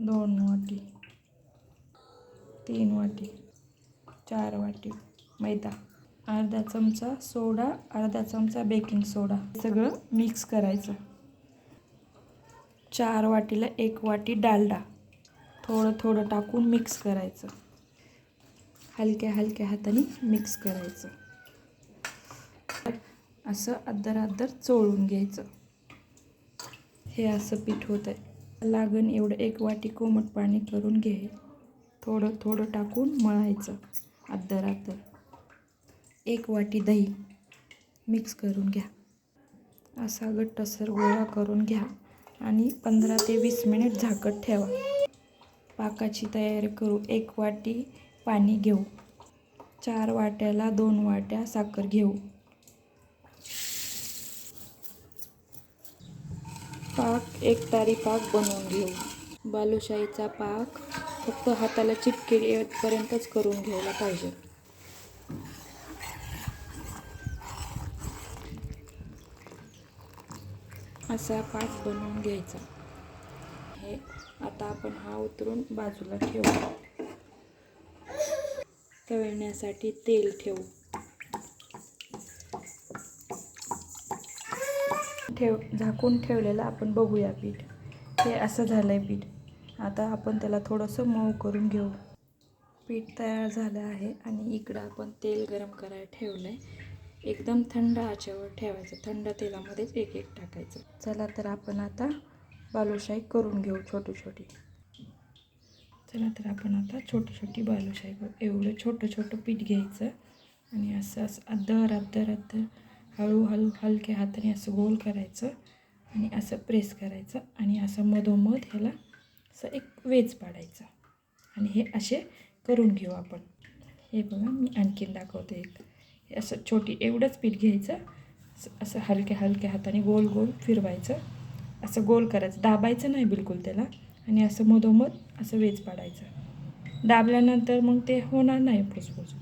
दोन वाटी तीन वाटी चार वाटी मैदा अर्धा चमचा सोडा अर्धा चमचा बेकिंग सोडा. सगळं मिक्स करायचं. चार वाटीला एक वाटी डालडा. थोडं थोडं टाकून मिक्स करायचं. हलक्या हलक्या हाताने मिक्स करायचं. असं अद्दर अद्दर चोळून घ्यायचं. हे असं पीठ होत आहे लागण एवढं एक वाटी कोमट पाणी करून घे. थोडं थोडं टाकून मळायचं अद्दर एक वाटी दही मिक्स करून घ्या. असा घट्टसर गोळा करून घ्या आणि पंधरा ते वीस मिनिट झाकत ठेवा. पाकाची तयारी करू. एक वाटी पाणी घेऊ. चार वाट्याला दोन वाट्या साखर घेऊ. पाक एक तारी पाक बनवून घेऊ. बालुशाहीचा पाक फक्त हाताला चिपके येतपर्यंतच करून घ्यायला पाहिजे. असा पाक बनवून घ्यायचा. हे आता आपण हा उतरून बाजूला ठेवू. तळण्यासाठी तेल ठेवू. ठेव झाकून ठेवलेलं आपण बघूया पीठ. हे असं झालं आहे पीठ. आता आपण त्याला थोडंसं मऊ करून घेऊ. पीठ तयार झालं आहे आणि इकडं आपण तेल गरम करायला ठेवलं आहे एकदम थंड आचेवर ठेवायचं. थंड तेलामध्येच एक एक टाकायचं. चला तर आपण आता बालूशाही करून घेऊ छोटी छोटी. चला तर आपण आता छोटी छोटी बालूशाही करू. एवढं छोटं छोटं पीठ घ्यायचं आणि असं असं अद्दर अद्दर अद्दर हळूहळू हलक्या हाताने असं गोल करायचं आणि असं प्रेस करायचं आणि असं मधोमध ह्याला असं एक वेज पाडायचा. आणि हे असे करून घेऊ आपण. हे बघा मी आणखीन दाखवते एक. हे असं छोटी एवढंच पीठ घ्यायचं. असं असं हलक्या हलक्या हाताने गोल गोल फिरवायचं. असं गोल करायचं. दाबायचं नाही बिलकुल त्याला. आणि असं मधोमध असं वेज पाडायचं. दाबल्यानंतर मग ते होणार नाही फुसफुस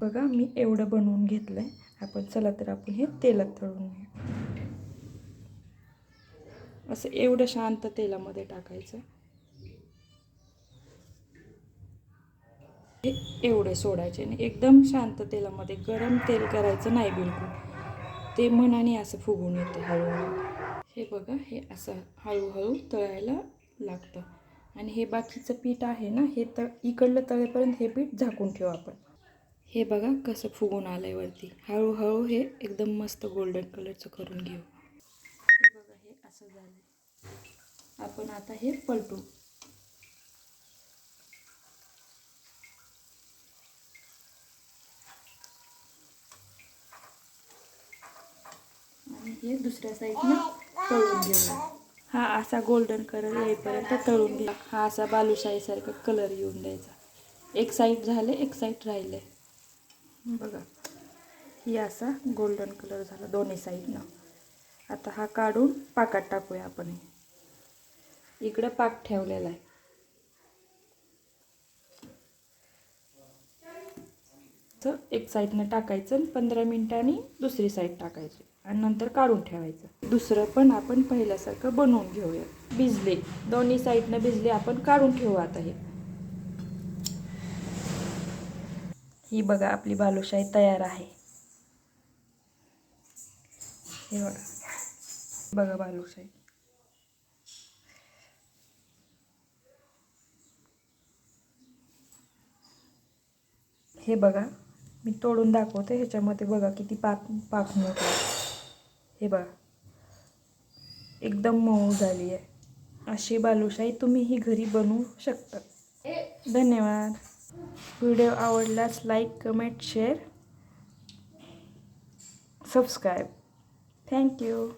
बघा मी एवढं बनवून घेतलं आहे आपण चला तर आपण हे तेलात तळून घेऊ. असं एवढं शांत तेलामध्ये टाकायचं. हे एवढे सोडायचे आणि एकदम शांत तेलामध्ये गरम तेल करायचं नाही बिलकुल. ते मनाने असं फुगून येते हळूहळू. हे बघा हे असं हळूहळू तळायला लागतं. आणि हे बाकीचं पीठ आहे ना हे तळ इकडलं तळेपर्यंत हे पीठ झाकून ठेवू आपण. हे बघा कसं फुगून आलं आहे वरती. हळूहळू हे एकदम मस्त गोल्डन कलरचं करून घेऊ. हे बघा हे असं झालं आपण आता हे पलटू. आणि हे दुसऱ्या साईडनं तळून घेऊया. हा असा गोल्डन कलर येईपर्यंत तळून घ्या हा असा बालुशाहीसारखा कलर येऊन द्यायचा. एक साईड झाले एक साईड राहिले बघा. ही असा गोल्डन कलर झाला दोन्ही साईडनं आता हा काढून पाकात टाकूया आपण इकडं पाक ठेवलेला आहे. तर एक साईडनं टाकायचं आणि पंधरा मिनिटांनी दुसरी साईड टाकायची. आणि नंतर काढून ठेवायचं. दुसरं पण आपण पहिल्यासारखं बनवून घेऊया भिजले. दोन्ही साईडनं भिजले आपण काढून ठेवू आता हे. ही बघा आपली बालुशाही तयार आहे. हे बघा. बघा बालुशाही. हे बघा मी तोडून दाखवते. ह्याच्यामध्ये बघा किती पाक पाक मोठा हे बघा. एकदम मऊ झाली आहे. अशी बालुशाही तुम्हीही घरी बनवू शकता. धन्यवाद. व्हिडिओ आवडल्यास like comment share subscribe thank you